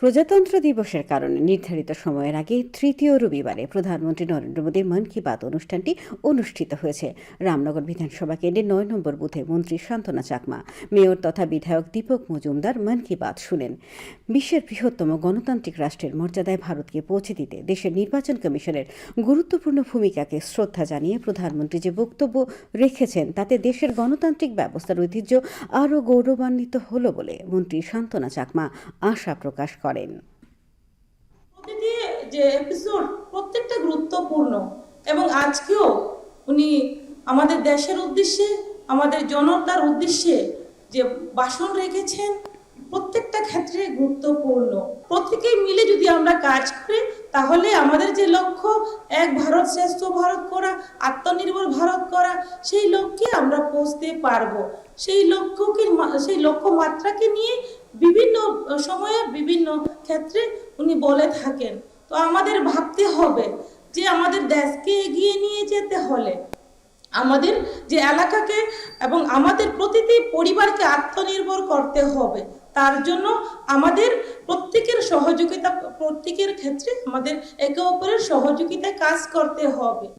প্রজাতন্ত্র দিবসের কারণে নির্ধারিত সময়ের আগে তৃতীয় রবিবারে প্রধানমন্ত্রী নরেন্দ্র মোদীর মন কি বাত অনুষ্ঠানটি অনুষ্ঠিত হয়েছে। রামনগর বিধানসভা কেন্দ্রে নয় নম্বর বুথে মন্ত্রী শান্তনা চাকমা, মেয়র তথা বিধায়ক দীপক মজুমদার মন কি বাত শুনেন। বিশ্বের বৃহত্তম গণতান্ত্রিক রাষ্ট্রের মর্যাদায় ভারতকে পৌঁছে দিতে দেশের নির্বাচন কমিশনের গুরুত্বপূর্ণ ভূমিকাকে শ্রদ্ধা জানিয়ে প্রধানমন্ত্রী যে বক্তব্য রেখেছেন, তাতে দেশের গণতান্ত্রিক ব্যবস্থার ঐতিহ্য আরও গৌরবান্বিত হল বলে মন্ত্রী শান্তনা চাকমা আশা প্রকাশ করেন। প্রতিটি যে এপিসোড প্রত্যেকটা গুরুত্বপূর্ণ এবং আজকেও উনি আমাদের দেশের উদ্দেশ্যে, আমাদের জনতার উদ্দেশ্যে যে ভাষণ রেখেছেন, প্রত্যেকটা ক্ষেত্রে গুরুত্বপূর্ণ। প্রত্যেকেই মিলে যদি আমরা কাজ করি, তাহলে আমাদের যে লক্ষ্য, এক ভারত শ্রেষ্ঠ ভারত করা, আত্মনির্ভর ভারত করা, সেই লক্ষ্যে আমরা পৌঁছতে পারব। সেই লক্ষ্যকে সেই লক্ষ্য মাত্রাকে নিয়ে সময়ে বিভিন্ন ক্ষেত্রে উনি বলে থাকেন। তো আমাদের ভাবতে হবে যে আমাদের দেশকে এগিয়ে নিয়ে যেতে হলে আমাদের যে এলাকাকে এবং আমাদের প্রতিটি পরিবারকে আত্মনির্ভর করতে হবে। তার জন্য আমাদের প্রত্যেকের সহযোগিতা, প্রত্যেকের ক্ষেত্রে আমাদের একে অপরের সহযোগিতায় কাজ করতে হবে।